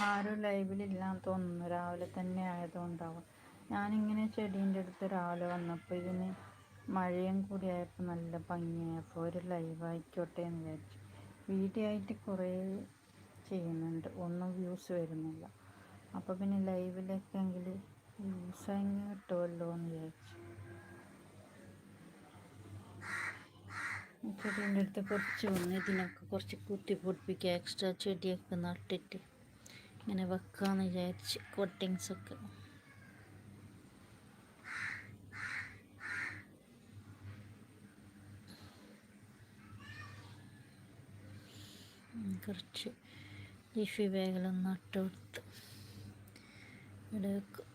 ആരും ലൈവിലില്ലാന്ന് തോന്നുന്നു. രാവിലെ തന്നെ ആയതുകൊണ്ടാവും. ഞാനിങ്ങനെ ചെടീന്റെ അടുത്ത് രാവിലെ വന്നപ്പോൾ ഇതിന് മഴയും കൂടി ആയപ്പോൾ നല്ല ഭംഗിയായപ്പോൾ ഒരു ലൈവ് ആയിക്കോട്ടെ എന്ന് വിചാരിച്ചു. വീഡിയോ ആയിട്ട് കുറേ ചെയ്യുന്നുണ്ട്. ഒന്നും വ്യൂസ് വരുന്നില്ല. അപ്പോൾ പിന്നെ ലൈവിലേക്കെങ്കിൽ വ്യൂസ് അങ്ങ് കിട്ടുമല്ലോ എന്ന് വിചാരിച്ചു. ചെടീന്റെ അടുത്ത് കുറച്ച് വന്ന് ഇതിനൊക്കെ കുറച്ച് കുത്തി പൊടിപ്പിക്കുക എക്സ്ട്രാ ചെടിയൊക്കെ നട്ടിട്ട്. ഇങ്ങനെ വെക്കാമെന്ന് വിചാരിച്ച് കൊട്ടിങ്സൊക്കെ കുറച്ച് ലിഫി ബാഗിലൊന്ന് നട്ട് കൊടുത്ത് ഇവിടെ വെക്കും.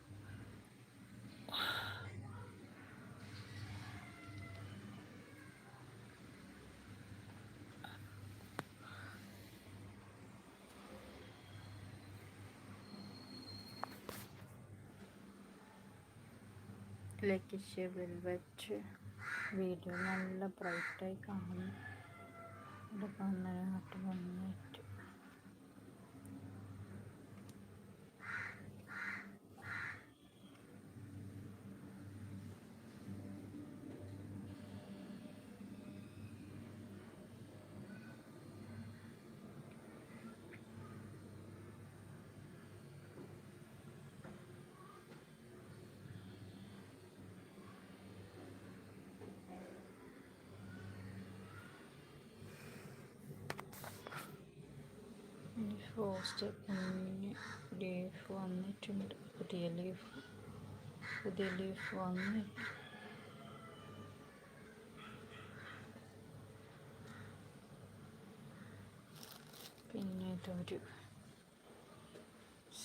ലക്കിഷ് വെൽവെറ്റ് വീഡിയോ നല്ല ബ്രൈറ്റായി കാണുന്നു. ഇവിടെ കാണാനായിട്ട് ഭംഗിയായിട്ട് റോസ്റ്റ് കുഞ്ഞ് ലീഫ് വന്നിട്ടുണ്ട്. പുതിയ ലീഫ് പുതിയ ലീഫ് വന്നിട്ട്. പിന്നെ ഇതൊരു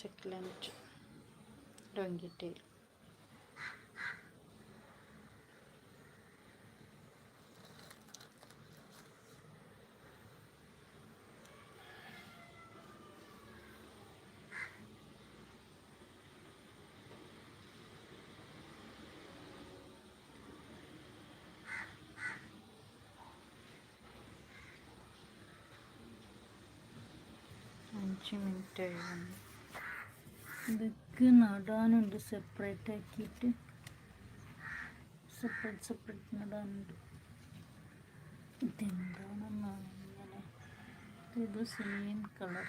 സെക്ലന്റ് ഡൊങ്കിട്ടയിൽ അഞ്ച് മിനിറ്റ് ആയിരുന്നു. ഇതൊക്കെ നടാനുണ്ട്. സെപ്പറേറ്റ് ആക്കിയിട്ട്. സെപ്പറേറ്റ് സെപ്പറേറ്റ് നടാനുണ്ട്. ഇതെന്താണെന്നാണ് ഇങ്ങനെ ഇത് സെയിം കളർ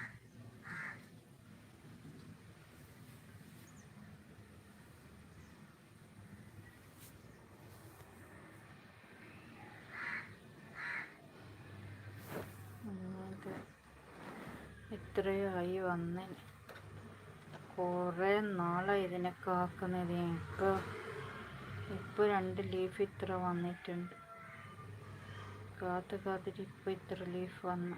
ഇത്രയായി വന്ന്. കുറേ നാളായി ഇതിനെ കാക്കുന്നത്. ഇപ്പോൾ ഇപ്പോൾ രണ്ട് ലീഫ് ഇത്ര വന്നിട്ടുണ്ട്. കാത്ത് കാത്തിട്ട് ഇപ്പോൾ ഇത്ര ലീഫ് വന്നു.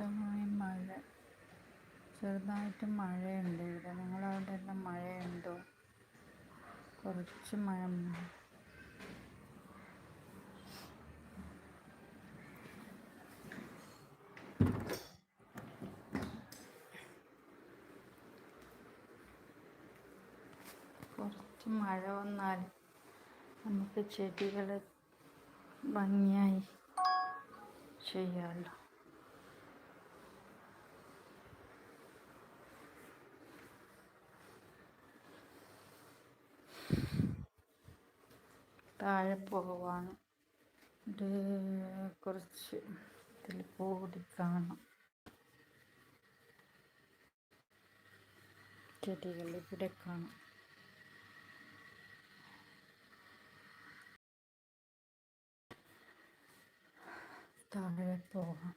ചെറുതായി മഴ. ചെറുതായിട്ട് മഴയുണ്ട് ഇവിടെ. നിങ്ങളവിടെ എല്ലാം മഴയുണ്ടോ? കുറച്ച് മഴ കുറച്ച് മഴ വന്നാൽ നമുക്ക് ചെടികൾ ഭംഗിയായി ചെയ്യാമല്ലോ താഴെ പോവാണ്. ഇത് കുറച്ച് ഇതിൽ കൂടി കാണാം ചെടികൾ ഇവിടെ കാണാം. താഴെ പോകാം